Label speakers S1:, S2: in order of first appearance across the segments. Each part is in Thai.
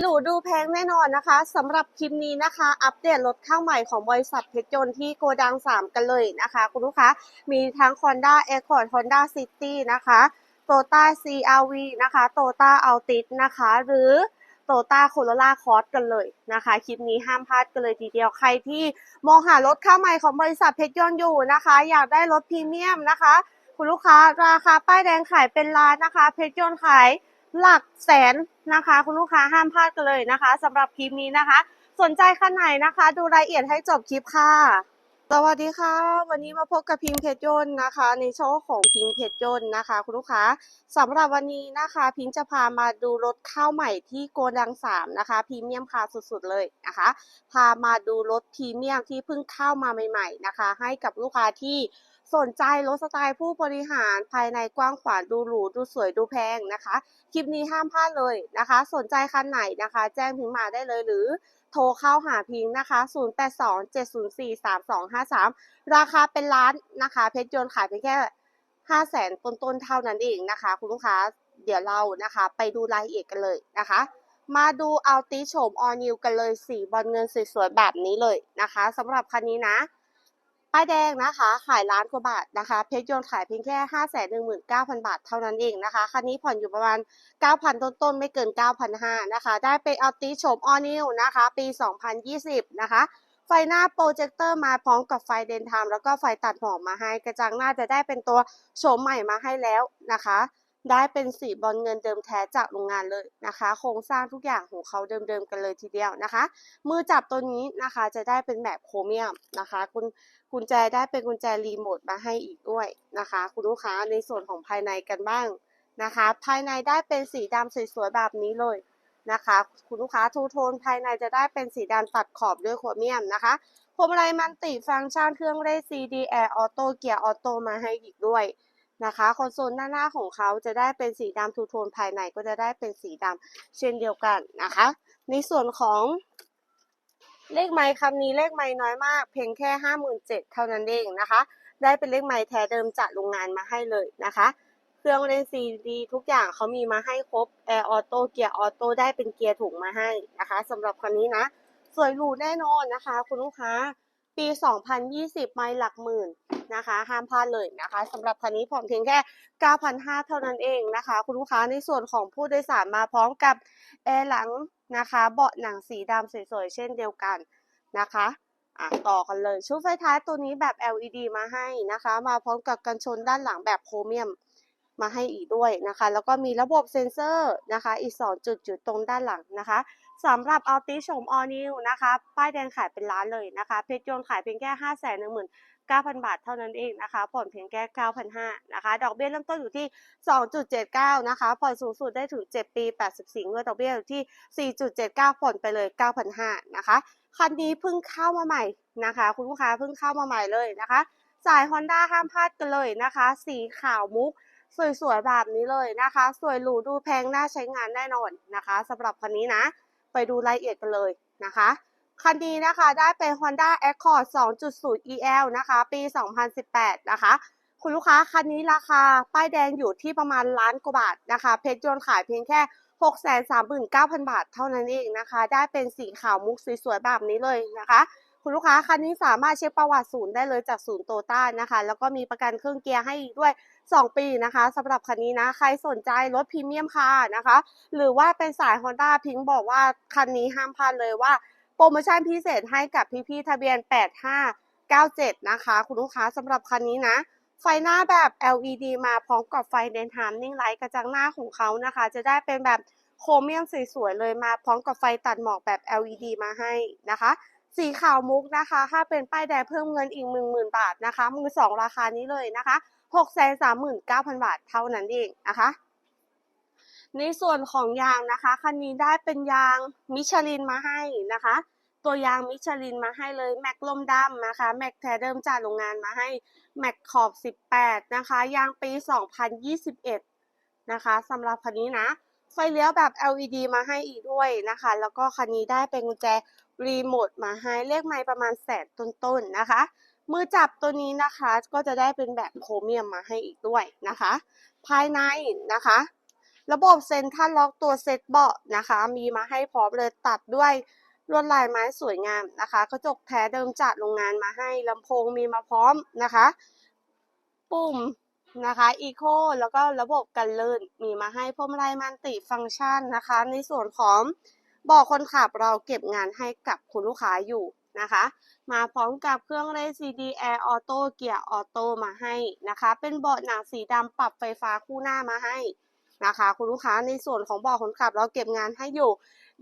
S1: หรูดูแพงแน่นอนนะคะสำหรับคลิปนี้นะคะ อัปเดตรถข้างใหม่ของบริษัทเพชรยนต์ที่โกดัง 3 กันเลยนะคะ คุณลูกค้ามีทั้ง Honda Accord Honda City นะคะ Toyota CRV นะคะ Toyota Altis นะคะ หรือ Toyota Corolla Cross กันเลยนะคะ คลิปนี้ห้ามพลาดกันเลยทีเดียวใครที่มองหารถข้างใหม่ของบริษัทเพชรยนต์อยู่นะคะ อยากได้รถพรีเมียมนะคะ คุณลูกค้าราคาป้ายแดงขายเป็นล้านนะคะ เพชรยนต์ขาย หลักแสนนะคะ คุณลูกค้าห้ามพลาดกันเลยนะคะสำหรับคลิปนี้นะคะ สนใจคันไหนนะคะ ดูรายละเอียดให้จบคลิปค่ะ สวัสดีค่ะ วันนี้มาพบกับพิงเพชรยนต์นะคะ ในโชว์ของพิงเพชรยนต์นะคะ คุณลูกค้าสำหรับวันนี้นะคะ พิงจะพามาดูรถข้าวใหม่ที่โกดังสามนะคะพรีเมียมคาสุดๆเลยนะคะ พามาดูรถพรีเมียมที่เพิ่งเข้ามาใหม่ ๆนะคะ ให้กับลูกค้าที่ สนใจรถสไตล์ผู้บริหารภายในกว้างขวางดูหรูดูสวยดูแพงนะคะ คลิปนี้ห้ามพลาดเลยนะคะ สนใจคันไหนนะคะ แจ้งพิงมาได้เลยหรือโทรเข้าหาพิงนะคะ 0827043253 ราคาเป็นล้านนะคะ เพชรยนต์ขายไปแค่5 0 0แสนต้นๆเท่านั้นเองนะคะ คุณลูกค้าเดี๋ยวเรานะคะ ไปดูรายละเอียดกันเลยนะคะ มาดูเอาติโฉมออนิวกันเลยสีบอลเงินสวยๆแบบนี้เลยนะคะสำหรับคันนี้นะ ป้ายแดงนะคะ ขายล้านกว่าบาทนะคะ เพชรยนต์ขายเพียงแค่ห้าแสนหนึ่งหมื่นเก้าพันบาทเท่านั้นเองนะคะคันนี้ผ่อนอยู่ประมาณเก้าพันต้นๆ ไม่เกินเก้าพันห้านะคะ ได้เป็นอัลติโฉมออนิวนะคะ ปีสองพันยี่สิบนะคะไฟหน้าโปรเจคเตอร์มาพร้อมกับไฟเดนทามแล้วก็ไฟตัดหมอกมาให้ กระจังหน้าจะได้เป็นตัวโฉมใหม่มาให้แล้วนะคะ ได้เป็นสีบอลเงินเดิมแท้จากโรงงานเลยนะคะ โครงสร้างทุกอย่างของเขาเดิมๆกันเลยทีเดียวนะคะ มือจับตัวนี้นะคะจะได้เป็นแบบโครเมียมนะคะคุณกุญแจได้เป็นกุญแจรีโมทมาให้อีกด้วยนะคะ คุณลูกค้าในส่วนของภายในกันบ้างนะคะ ภายในได้เป็นสีดำสวยๆแบบนี้เลยนะคะ คุณลูกค้าทูโทนภายในจะได้เป็นสีดำตัดขอบด้วยโครเมียมนะคะพวงมาลัยมันติฟังก์ชันเครื่องเล่น CD Air Auto เกียร์ออโต้มาให้อีกด้วย นะคะคอนโซลหน้าหน้าของเขาจะได้เป็นสีดำทูโทนภายในก็จะได้เป็นสีดำเช่นเดียวกันนะคะ ในส่วนของเลขไม้คำนี้เลขไม้น้อยมาก เพียงแค่ห้าหมื่นเจ็ดเท่านั้นเองนะคะ ได้เป็นเลขไม้แท้เดิมจากโรงงานมาให้เลยนะคะ เครื่องเล่นซีดีทุกอย่างเขามีมาให้ครบแอร์ออโต้เกียร์ออโต้ได้เป็นเกียร์ถุงมาให้นะคะสำหรับคันนี้นะ สวยหรูแน่นอนนะคะ คุณลูกค้า ปี 2020 ไมล์หลักหมื่นนะคะ ห้ามพลาดเลยนะคะสำหรับคันนี้ผ่อนเพียงแค่ 9,500 เท่านั้นเองนะคะ คุณลูกค้าในส่วนของผู้โดยสารมาพร้อมกับแอร์หลังนะคะ เบาะหนังสีดำสวยๆ เช่นเดียวกันนะคะอะต่อกันเลย ชุดไฟท้ายตัวนี้แบบ LED มาให้นะคะ มาพร้อมกับกันชนด้านหลังแบบโครเมียมมาให้อีกด้วยนะคะ แล้วก็มีระบบเซ็นเซอร์นะคะ อีก 2 จุดอยู่ตรงด้านหลังนะคะ สำหรับอัลติชมออนิวนะคะ ป้ายแดงขายเป็นล้านเลยนะคะ เพชรยนขายเพียงแค่ห้าแสนหนึ่งหมื่นเก้าพันบาทเท่านั้นเองนะคะ ผ่อนเพียงแค่เก้าพันห้านะคะ ดอกเบี้ยเริ่มต้นอยู่ที่สองจุดเจ็ดเก้านะคะ ผ่อนสูงสุดได้ถึงเจ็ดปีแปดสิบสี่งวดดอกเบี้ยอยู่ที่สี่จุดเจ็ดเก้าผ่อนไปเลยเก้าพันห้านะคะ คันนี้เพิ่งเข้ามาใหม่นะคะ คุณลูกค้าเพิ่งเข้ามาใหม่เลยนะคะ สาย Honda ห้ามพลาดกันเลยนะคะ สีขาวมุกสวยๆแบบนี้เลยนะคะ สวยหรูดูแพงน่าใช้งานแน่นอนนะคะสำหรับคันนี้นะ ไปดูรายละเอียดกันเลยนะคะ คันนี้นะคะได้เป็น Honda Accord 2.0 EL นะคะ ปี 2018 นะคะ คุณลูกค้าคันนี้ราคาป้ายแดงอยู่ที่ประมาณล้านกว่าบาทนะคะ เพชรยนต์ขายเพียงแค่ 639,000 บาทเท่านั้นเองนะคะ ได้เป็นสีขาวมุกสวยๆแบบนี้เลยนะคะคุณลูกค้าคันนี้สามารถเช็คประวัติศูนย์ได้เลยจากศูนย์โตต้านะคะ แล้วก็มีประกันเครื่องเกียร์ให้อีกด้วย 2 ปีนะคะสำหรับคันนี้นะ ใครสนใจรถพรีเมียมคาร์นะคะ หรือว่าเป็นสาย Honda พิงบอกว่าคันนี้ห้ามพลาดเลยว่า โปรโมชั่นพิเศษให้กับพี่ๆทะเบียน 8597 นะคะ คุณลูกค้าสำหรับคันนี้นะ ไฟหน้าแบบ LED มาพร้อมกับไฟเดนไทม์นิ่งไลท์กระจังหน้าของเขานะคะ จะได้เป็นแบบโครเมียมสวยๆเลยมาพร้อมกับไฟตัดหมอกแบบ LED มาให้นะคะสีขาวมุกนะคะ ถ้าเป็นป้ายแดงเพิ่มเงินอีก 10,000 บาทนะคะ มือสองราคานี้เลยนะคะ 639,000 บาทเท่านั้นเองนะคะ ในส่วนของยางนะคะคันนี้ได้เป็นยางมิชลินมาให้นะคะ ตัวยางมิชลินมาให้เลยแม็กลมดำนะคะแม็กแท้เดิมจากโรงงานมาให้แม็กขอบ 18 นะคะ ยางปี 2021 นะคะสำหรับคันนี้นะ ไฟเลี้ยวแบบ LED มาให้อีกด้วยนะคะ แล้วก็คันนี้ได้เป็นกุญแจรีโมทมาให้เลขไม้ประมาณแสนต้นๆนะคะ มือจับตัวนี้นะคะก็จะได้เป็นแบบโครเมียมมาให้อีกด้วยนะคะ ภายในนะคะ ระบบเซ็นทรัลล็อกตัวเซ็ตเบาะนะคะ มีมาให้พร้อมเลยตัดด้วยลวดลายไม้สวยงามนะคะกระจกแท้เดิมจากโรงงานมาให้ลำโพงมีมาพร้อมนะคะ ปุ่มนะคะอีโคแล้วก็ระบบกันลื่นมีมาให้พวงมาลัยมันติฟังก์ชันนะคะ ในส่วนของบาะคนขับเราเก็บงานให้กับคุณลูกค้าอยู่ นะคะ มาพร้อมกับเครื่องเล่น CD Air Auto เกียร์ออโต้มาให้นะคะ เป็นเบาะหนังสีดำปรับไฟฟ้าคู่หน้ามาให้นะคะ คุณลูกค้าในส่วนของเบาะคนขับเราเก็บงานให้อยู่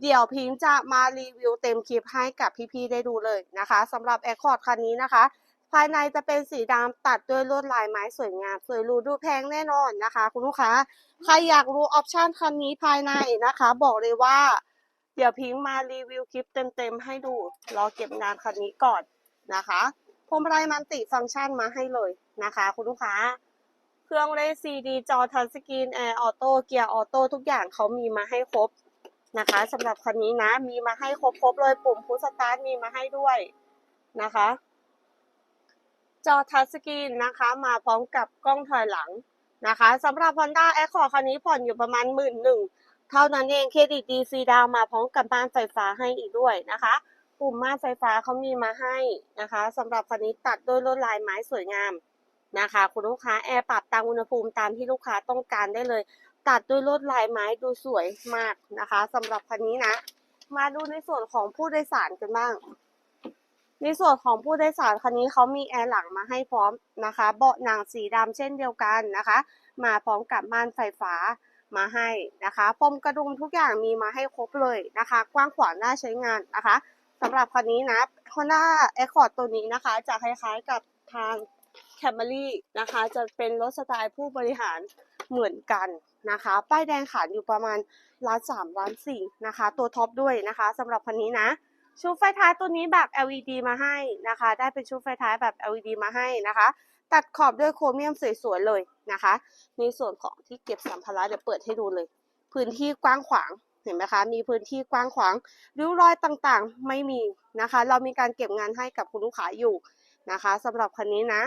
S1: เดี๋ยวพิงจะมารีวิวเต็มคลิปให้กับพี่ๆได้ดูเลยนะคะสำหรับ Accord คันนี้นะคะ ภายในจะเป็นสีดำตัดด้วยลวดลายไม้สวยงามสวยรูดูแพงแน่นอนนะคะ คุณลูกค้าใครอยากรู้ออปชันคันนี้ภายในนะคะ บอกเลยว่า เดี๋ยวพิงมารีวิวคลิปเต็มๆให้ดู รอเก็บงานคันนี้ก่อนนะคะพวงมาลัยมันติฟังก์ชันมาให้เลยนะคะ คุณลูกค้า เครื่องเล่ซีดีจอทัชสกรีนแอร์ออโต้เกียร์ออโต้ทุกอย่างเขามีมาให้ครบนะคะสำหรับคันนี้นะ มีมาให้ครบๆเลยปุ่มพุชสตาร์ทมีมาให้ด้วยนะคะ จอทัชสกรีนนะคะ มาพร้อมกับกล้องถอยหลังนะคะสำหรับ Honda Accord คันนี้ผ่อนอยู่ประมาณหมื่นหนึ่ง เท่านั้นเองเครดิตดีซีดาวมาพร้อมกับบ้านไฟฟ้าให้อีกด้วยนะคะปุ่มม่านไฟฟ้าเขามีมาให้นะคะสำหรับคันนี้ตัดด้วยลวดลายไม้สวยงามนะคะ คุณลูกค้าแอร์ปรับตามอุณหภูมิตามที่ลูกค้าต้องการได้เลย ตัดด้วยลวดลายไม้ดูสวยมากนะคะสำหรับคันนี้นะ มาดูในส่วนของผู้โดยสารกันบ้าง ในส่วนของผู้โดยสารคันนี้เขามีแอร์หลังมาให้พร้อมนะคะ เบาะหนังสีดำเช่นเดียวกันนะคะ มาพร้อมกับม่านไฟฟ้า มาให้นะคะพรมกระดุมทุกอย่างมีมาให้ครบเลยนะคะ กว้างขวางน่าใช้งานนะคะสำหรับคันนี้นะ Honda Accord ตัวนี้นะคะ จะคล้ายๆกับทาง Camry นะคะ จะเป็นรถสไตล์ผู้บริหารเหมือนกันนะคะ ป้ายแดงขายอยู่ประมาณล้านสามล้านสี่นะคะ ตัวท็อปด้วยนะคะสำหรับคันนี้นะชุดไฟท้ายตัวนี้แบบ LED มาให้นะคะ ได้เป็นชุดไฟท้ายแบบ LED มาให้นะคะ ตัดขอบด้วยโครเมียมสวยๆเลยนะคะ ในส่วนของที่เก็บสัมภาระเดี๋ยวเปิดให้ดูเลย พื้นที่กว้างขวางเห็นไหมคะ มีพื้นที่กว้างขวางริ้วรอยต่างๆ ไม่มีนะคะ เรามีการเก็บงานให้กับคุณลูกค้าอยู่นะคะสำหรับคันนี้นะ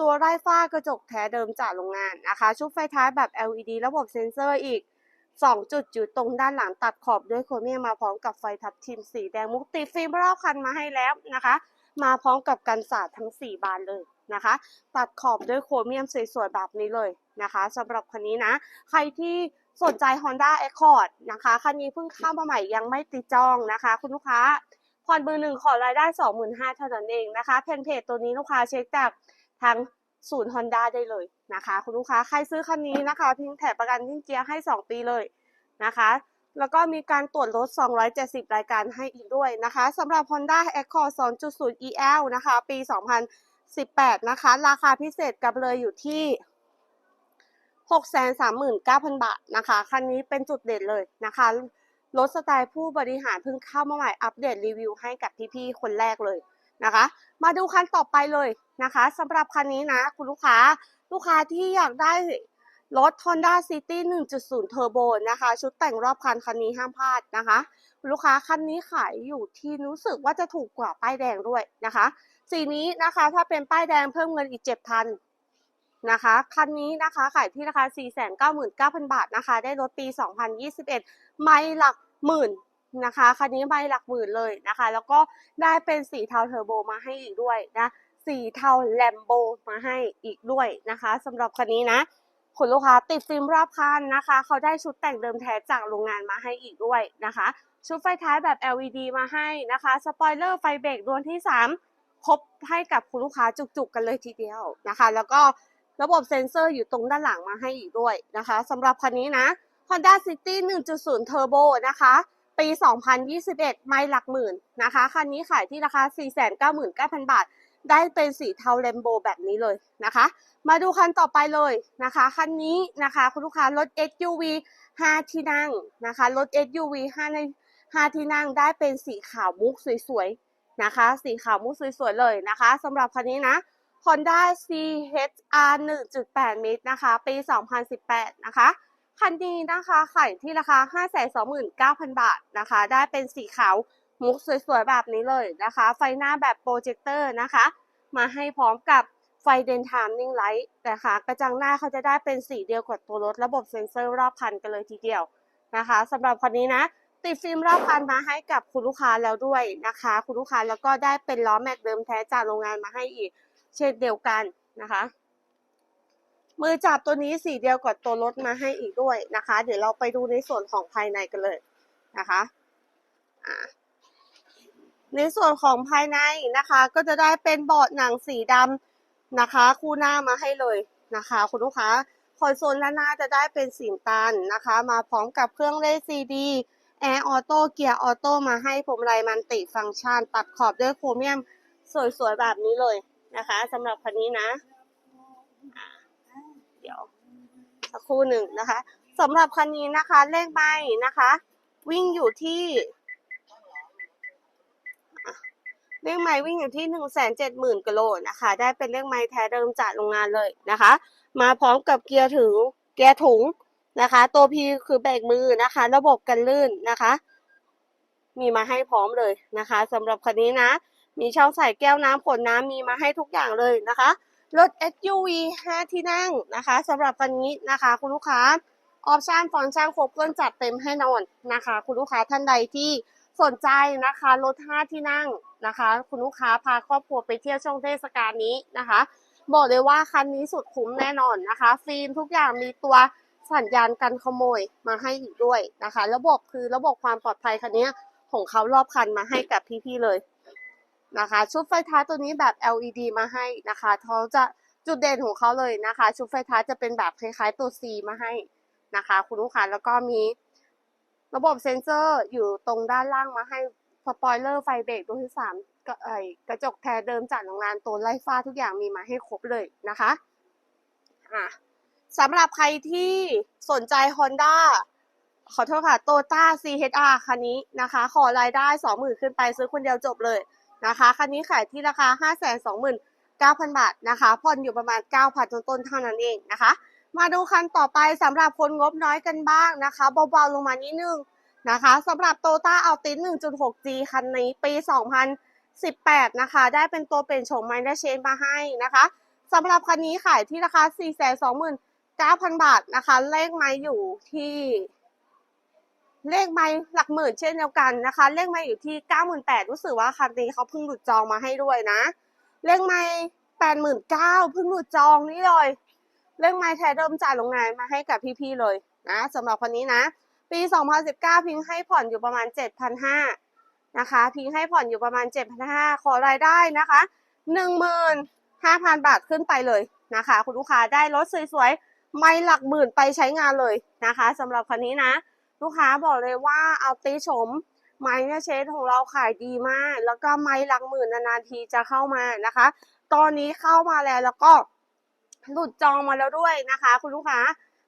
S1: ตัวไร้ฝ้ากระจกแท้เดิมจากโรงงานนะคะ ชุดไฟท้ายแบบ LED ระบบเซ็นเซอร์อีก2จุดอยู่ตรงด้านหลังตัดขอบด้วยโครเมียมมาพร้อมกับไฟทับทิมสีแดงมุกติดฟิล์มรอบคันมาให้แล้วนะคะ มาพร้อมกับกันสาดทั้ง 4 บานเลย นะคะ ตัดขอบด้วยโครเมียมสวยๆแบบนี้เลยนะคะสำหรับคันนี้นะ ใครที่สนใจ Honda Accord นะคะ คันนี้เพิ่งเข้ามาใหม่ยังไม่ติดจองนะคะ คุณลูกค้าผ่อนมือหนึ่งขอรายได้ 25,000เท่านั้นเองนะคะเพนเพจตัวนี้ลูกค้าเช็คจากทางศูนย์ Honda ได้เลยนะคะ คุณลูกค้าใครซื้อคันนี้นะคะพิงแถบประกันยิ่งเจียให้ 2 ปีเลยนะคะ แล้วก็มีการตรวจรถ 270 รายการให้อีกด้วยนะคะสำหรับ Honda Accord 2.0 EL นะคะ ปี 18 นะคะ ราคาพิเศษกับเลยอยู่ที่639,000 บาทนะคะ คันนี้เป็นจุดเด่นเลยนะคะ รถสไตล์ผู้บริหารเพิ่งเข้ามาใหม่ อัปเดตรีวิวให้กับพี่ๆ คนแรกเลยนะคะ มาดูคันต่อไปเลยนะคะสำหรับคันนี้นะ คุณลูกค้า ลูกค้าที่อยากได้รถ Honda City 1.0 Turbo นะคะ ชุดแต่งรอบคันคันนี้ห้ามพลาดนะคะ ลูกค้าคันนี้ขายอยู่ที่รู้สึกว่าจะถูกกว่าป้ายแดงด้วยนะคะ สีนี้นะคะถ้าเป็นป้ายแดงเพิ่มเงินอีก7,000นะคะคันนี้นะคะขายที่ราคา 499,000 บาทนะคะ ได้รถปี 2021 ไม่หลักหมื่นนะคะ คันนี้ไม่หลักหมื่นเลยนะคะ แล้วก็ได้เป็นสีเทาเทอร์โบมาให้อีกด้วยนะสีเทาแลมโบมาให้อีกด้วยนะคะสำหรับคันนี้นะคุณลูกค้าติดฟิล์มรอบคันนะคะ เขาได้ชุดแต่งเดิมแท้จากโรงงานมาให้อีกด้วยนะคะ ชุดไฟท้ายแบบ LED มาให้นะคะ สปอยเลอร์ไฟเบรกดวงที่ 3 ครบให้กับคุณลูกค้าจุกๆกันเลยทีเดียวนะคะ แล้วก็ระบบเซ็นเซอร์อยู่ตรงด้านหลังมาให้อีกด้วยนะคะสำหรับคันนี้นะ Honda City 1.0 Turbo นะคะ ปี 2021 ไม่หลักหมื่นนะคะ คันนี้ขายที่ราคา 499,000 บาท ได้เป็นสีเทาแลมโบแบบนี้เลยนะคะ มาดูคันต่อไปเลยนะคะ คันนี้นะคะคุณลูกค้ารถ SUV 5 ที่นั่งนะคะ รถ SUV 5ใน5ที่นั่งได้เป็นสีขาวมุกสวยๆ นะคะ สีขาวมุกสวยๆเลยนะคะสำหรับคันนี้นะ Honda CHR 1.8 มิตรนะคะ ปี 2018 นะคะ คันนี้นะคะขายที่ราคา 529,000 บาทนะคะ ได้เป็นสีขาวมุกสวยๆ แบบนี้เลยนะคะ ไฟหน้าแบบโปรเจคเตอร์นะคะ มาให้พร้อมกับไฟเดนไทม์นิ่งไลท์นะคะกระจังหน้าเขาจะได้เป็นสีเดียวกับตัวรถ ระบบเซ็นเซอร์รอบคันกันเลยทีเดียวนะคะสำหรับคันนี้นะ ติดฟิล์มรอบคันมาให้กับคุณลูกค้าแล้วด้วยนะคะ คุณลูกค้าแล้วก็ได้เป็นล้อแม็กเดิมแท้จากโรงงานมาให้อีก เช่นเดียวกันนะคะ มือจับตัวนี้สีเดียวกับตัวรถมาให้อีกด้วยนะคะ เดี๋ยวเราไปดูในส่วนของภายในกันเลยนะคะอ่าในส่วนของภายในนะคะ ก็จะได้เป็นเบาะหนังสีดำนะคะ คู่หน้ามาให้เลยนะคะ คุณลูกค้าคอนโซลด้านหน้าจะได้เป็นสีน้ำตาลนะคะ มาพร้อมกับเครื่องเล่นซีดี แอร์ออโต้เกียร์ออโต้มาให้ผมไรมันติฟังก์ชันตัดขอบด้วยโครเมียมสวยๆแบบนี้เลยนะคะสำหรับคันนี้นะ เดี๋ยวสักครู่หนึ่งนะคะสำหรับคันนี้นะคะเลขใบนะคะ วิ่งอยู่ที่เลขไม้วิ่งอยู่ที่หนึ่งแสนเจ็ดหมื่นกิโลนะคะ ได้เป็นเลขไม้แท้เดิมจากโรงงานเลยนะคะ มาพร้อมกับเกียร์ถึงเกียร์ถุง นะคะ ตัว P คือเบรกมือนะคะ ระบบกันลื่นนะคะ มีมาให้พร้อมเลยนะคะสำหรับคันนี้นะ มีช่องใส่แก้วน้ำขวดน้ำมีมาให้ทุกอย่างเลยนะคะ รถ SUV 5 ที่นั่งนะคะสำหรับคันนี้นะคะ คุณลูกค้าออปชั่นฟังก์ชันครบเครื่องจัดเต็มให้นอนนะคะ คุณลูกค้าท่านใดที่สนใจนะคะรถ 5 ที่นั่งนะคะ คุณลูกค้าพาครอบครัวไปเที่ยวช่วงเทศกาลนี้นะคะ บอกเลยว่าคันนี้สุดคุ้มแน่นอนนะคะ ฟิล์มทุกอย่างมีตัว สัญญาณกันขโมยมาให้อีกด้วยนะคะ ระบบคือระบบความปลอดภัยคันนี้ของเขารอบคันมาให้กับพี่ๆเลยนะคะ ชุดไฟท้ายตัวนี้แบบ LED มาให้นะคะเขาจะจุดเด่นของเขาเลยนะคะ ชุดไฟท้ายจะเป็นแบบคล้ายๆตัว C มาให้นะคะ คุณลูกค้าแล้วก็มีระบบเซ็นเซอร์อยู่ตรงด้านล่างมาให้สปอยเลอร์ไฟเบรกตัวที่สามก็ไอกระจกแท้เดิมจากโรงงานตัวไล่ฟ้าทุกอย่างมีมาให้ครบเลยนะคะอะ สำหรับใครที่สนใจ Honda ขอโทษค่ะ t o t a CHR คันนี้นะคะ ขอรายได้สองหมื่นขึ้นไปซื้อคนเดียวจบเลยนะคะ คันนี้ขายที่ราคาห้าแสนสองหมื่นเก้าพันบาทนะคะ ผ่อนอยู่ประมาณเก้าพันต้นๆเท่านั้นเองนะคะ มาดูคันต่อไปสำหรับคนงบน้อยกันบ้างนะคะเบาๆลงมานิดนึงนะคะสำหรับ t o t a Altis 1.6G คันนี้ปี 2018 นะคะ ได้เป็นตัวเป็นโฉมไมเนอร์เชนมาให้นะคะสำหรับคันนี้ขายที่ราคา 9,000 บาทนะคะ เลขไม้อยู่ที่ เลขไม้หลักหมื่นเช่นเดียวกันนะคะ เลขไม้อยู่ที่ 98,000รู้สึกว่าคันนี้เขาเพิ่งหลุดจองมาให้ด้วยนะ เลขไม้89,000เพิ่งหลุดจองนี่เลยเรื่องไม้แท้เดิมจ่ายโรงงานมาให้กับพี่ๆเลยนะสำหรับคนนี้นะ ปี 2019 พิงให้ผ่อนอยู่ประมาณ 7,500นะคะ พิงให้ผ่อนอยู่ประมาณ 7,500ขอรายได้นะคะ 15,000 บาทขึ้นไปเลยนะคะ คุณลูกค้าได้รถสวยๆ ไม่หลักหมื่นไปใช้งานเลยนะคะสำหรับคันนี้นะ ลูกค้าบอกเลยว่าเอาตีชมไม้เนี่ยเชดของเราขายดีมาก แล้วก็ไม้หลักหมื่นนานๆทีจะเข้ามานะคะ ตอนนี้เข้ามาแล้วแล้วก็หลุดจองมาแล้วด้วยนะคะ คุณลูกค้า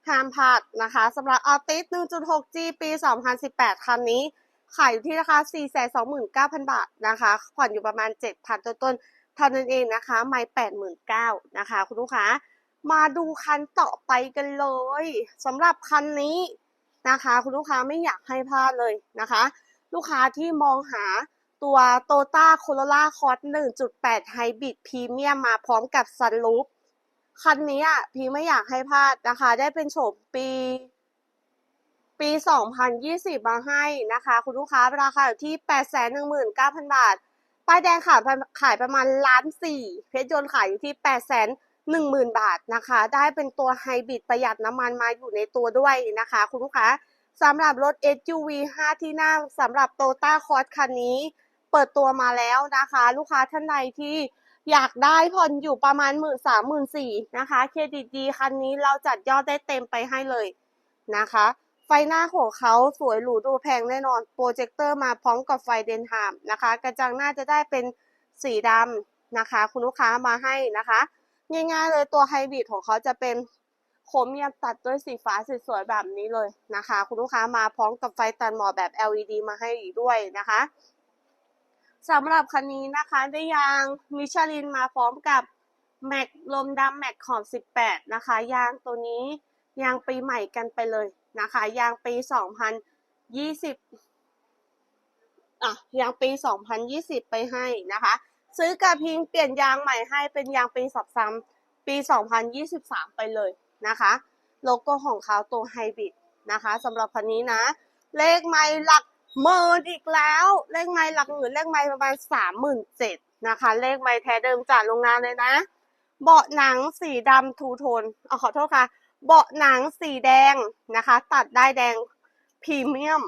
S1: ห้ามพลาดนะคะสำหรับ Altis 1.6G ปี 2018 คันนี้ ขายอยู่ที่ราคา 429,000 บาทนะคะ ผ่อนอยู่ประมาณ 7,000ต้นๆเท่านั้นเองนะคะ ไม่89,000นะคะ คุณลูกค้า มาดูคันต่อไปกันเลยสำหรับคันนี้นะคะ คุณลูกค้าไม่อยากให้พลาดเลยนะคะ ลูกค้าที่มองหาตัว Toyota Corolla Cross 1.8 Hybrid Premium มาพร้อมกับ Sunroof คันนี้อะพี่ไม่อยากให้พลาดนะคะ ได้เป็นโฉมปี ปี 2020 มาให้นะคะ คุณลูกค้าราคาอยู่ที่ 819,000 บาท ป้ายแดงขายขายประมาณล้านสี่เพชรยนต์ขายอยู่ที่ 10,000 บาทนะคะ ได้เป็นตัวไฮบริดประหยัดน้ำมันมาอยู่ในตัวด้วยนะคะ คุณลูกค้าสำหรับรถ SUV 5 ที่นั่งสำหรับ Toyota Cross คันนี้ เปิดตัวมาแล้วนะคะ ลูกค้าท่านใดที่อยากได้ผ่อนอยู่ประมาณหมื่นสามหมื่นสี่นะคะเครดิตดีคันนี้เราจัดยอดได้เต็มไปให้เลยนะคะ ไฟหน้าของเขาสวยหรูดูแพงแน่นอนโปรเจคเตอร์มาพร้อมกับไฟเดนไทม์นะคะ กระจังหน้าจะได้เป็นสีดำนะคะ คุณลูกค้ามาให้นะคะ ง่ายๆเลยตัวไฮบริดของเขาจะเป็นโครเมียมตัดด้วยสีฟ้าสวยๆแบบนี้เลยนะคะ คุณลูกค้ามาพร้อมกับไฟตัดหมอกแบบ LED มาให้อีกด้วยนะคะสำหรับคันนี้นะคะได้ยางมิชลินมาพร้อมกับแม็กลมดำแม็กขอบ 18 นะคะ ยางตัวนี้ยางปีใหม่กันไปเลยนะคะ ยางปี 2020อะยางปี 2020 ไปให้นะคะ ซื้อกับพิงเปลี่ยนยางใหม่ให้เป็นยางปีสับซ้ำปี 2023 ไปเลยนะคะ โลโก้ของเขาตัวไฮบริดนะคะสำหรับคันนี้นะ เลขไม่หลักหมื่นอีกแล้ว เลขไม่หลักหมื่นเลขไม่ประมาณสามหมื่นะคะ เลขไม่แท้เดิมจากโรงงานเลยนะ เบาะหนังสีดำทูโทนเอขอโทษค่ะเบาะหนังสีแดงนะคะ ตัดได้แดงพรีเมียม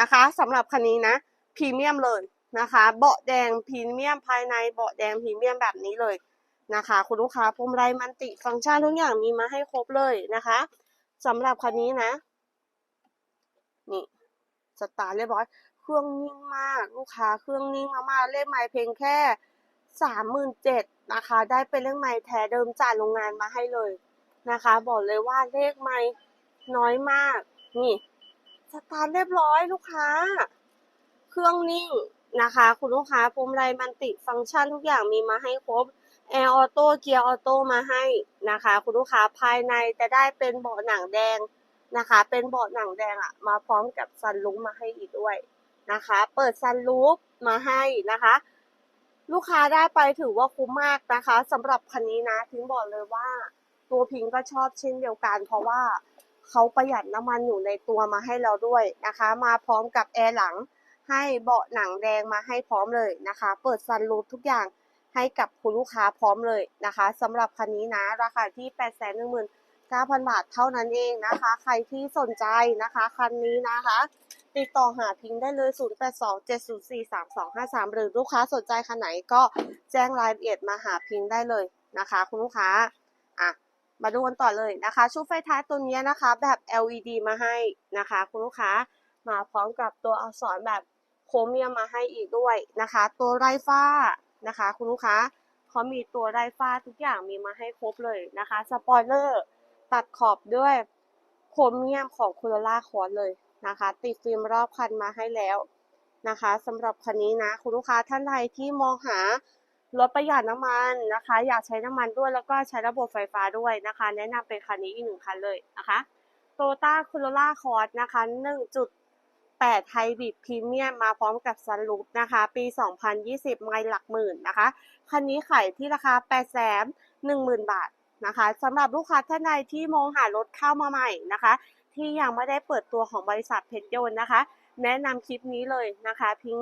S1: นะคะสำหรับคันนี้นะพรีเมียมเลย นะคะ เบาะแดงพรีเมียมภายในเบาะแดงพรีเมียมแบบนี้เลยนะคะ คุณลูกค้าพรมไรมันติฟังก์ชันทุกอย่างมีมาให้ครบเลยนะคะสำหรับคันนี้นะ นี่สตาร์เรียบร้อย เครื่องนิ่งมากลูกค้าเครื่องนิ่งมากๆเลขไม้เพียงแค่สามหมื่นเจ็ดนะคะ ได้เป็นเลขไม้แท้เดิมจากโรงงานมาให้เลยนะคะ บอกเลยว่าเลขไม้น้อยมาก นี่สตาร์เรียบร้อยลูกค้า เครื่องนิ่ง นะคะ คุณลูกค้าพรมไรมันติฟังก์ชันทุกอย่างมีมาให้ครบแอร์ออโต้เกียร์ออโต้มาให้นะคะ คุณลูกค้าภายในจะได้เป็นเบาะหนังแดงนะคะ เป็นเบาะหนังแดงอะมาพร้อมกับซันลูปมาให้อีกด้วยนะคะ เปิดซันลูปมาให้นะคะ ลูกค้าได้ไปถือว่าคุ้มมากนะคะสำหรับคันนี้นะพิงบอกเลยว่า ตัวพิงก็ชอบเช่นเดียวกัน เพราะว่าเขาประหยัดน้ำมันอยู่ในตัวมาให้เราด้วยนะคะ มาพร้อมกับแอร์หลัง ให้เบาะหนังแดงมาให้พร้อมเลยนะคะ เปิดซันรูฟทุกอย่างให้กับคุณลูกค้าพร้อมเลยนะคะสำหรับคันนี้นะ ราคาที่ 8 1 0 0 0 0 9,000 บาทเท่านั้นเองนะคะ ใครที่สนใจนะคะคันนี้นะคะ ติดต่อหาพิงได้เลย 0827043253 หรือลูกค้าสนใจคันไหนก็แจ้งรายละเอียดมาหาพิงได้เลยนะคะ คุณลูกค้าอะมาดูกันต่อเลยนะคะ ชุดไฟท้ายตัวนี้นะคะ แบบ LED มาให้นะคะ คุณลูกค้ามาพร้อมกับตัวอักษรแบบ โครเมียมมาให้อีกด้วยนะคะ ตัวไรฟ้านะคะ คุณลูกค้าเขามีตัวไรฟ้าทุกอย่างมีมาให้ครบเลยนะคะสปอยเลอร์ตัดขอบด้วยโครเมียมของคูโรล่าคอร์เลยนะคะ ติดฟิล์มรอบคันมาให้แล้วนะคะสำหรับคันนี้นะ คุณลูกค้าท่านใดที่มองหารถประหยัดน้ำมันนะคะ อยากใช้น้ำมันด้วยแล้วก็ใช้ระบบไฟฟ้าด้วยนะคะ แนะนำเป็นคันนี้อีกหนึ่งคันเลยนะคะโตต้าคูโรล่าคอร์นะคะ 8 ไฮบริดพรีเมียมมาพร้อมกับซันรูฟนะคะ ปี 2020 ไมล์หลักหมื่นนะคะ คันนี้ขายที่ราคา 8 1 0 0 0 0 บาทนะคะสำหรับลูกค้าท่านใดที่มองหารถเข้ามาใหม่นะคะ ที่ยังไม่ได้เปิดตัวของบริษัทเพชรยนต์นะคะ แนะนำคลิปนี้เลยนะคะ พิง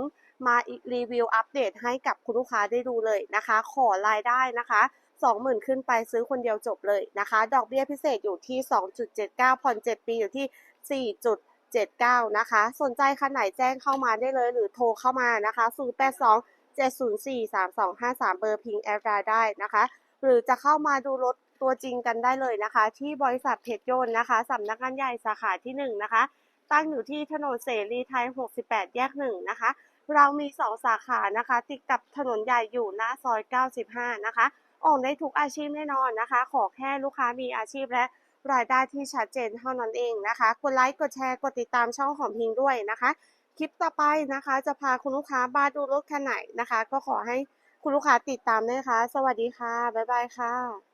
S1: มารีวิวอัปเดตให้กับคุณลูกค้าได้ดูเลยนะคะ ขอรายได้นะคะ20,000 ขึ้นไปซื้อคนเดียวจบเลยนะคะ ดอกเบี้ยพิเศษอยู่ที่ 2.79 ผ่อน 7 ปีอยู่ที่ 79 นะคะ สนใจคันไหนแจ้งเข้ามาได้เลยหรือโทรเข้ามานะคะ 082 704 3253 เบอร์พิงแอร์ได้นะคะ หรือจะเข้ามาดูรถตัวจริงกันได้เลยนะคะ ที่บริษัทเพชรยนต์นะคะสำนักงานใหญ่สาขาที่ 1 นะคะ ตั้งอยู่ที่ถนนเสรีไทย 68 แยก 1 นะคะ เรามี 2 สาขานะคะ ติดกับถนนใหญ่อยู่หน้าซอย 95 นะคะออกได้ทุกอาชีพแน่นอนนะคะ ขอแค่ลูกค้ามีอาชีพและ รายได้ที่ชัดเจนเท่านั้นเองนะคะ กดไลค์ กดแชร์ กดติดตามช่องของพิงด้วยนะคะ คลิปต่อไปนะคะ จะพาคุณลูกค้ามาดูรถคันไหนนะคะ ก็ขอให้คุณลูกค้าติดตามด้วยนะคะ สวัสดีค่ะ บ๊ายบายค่ะ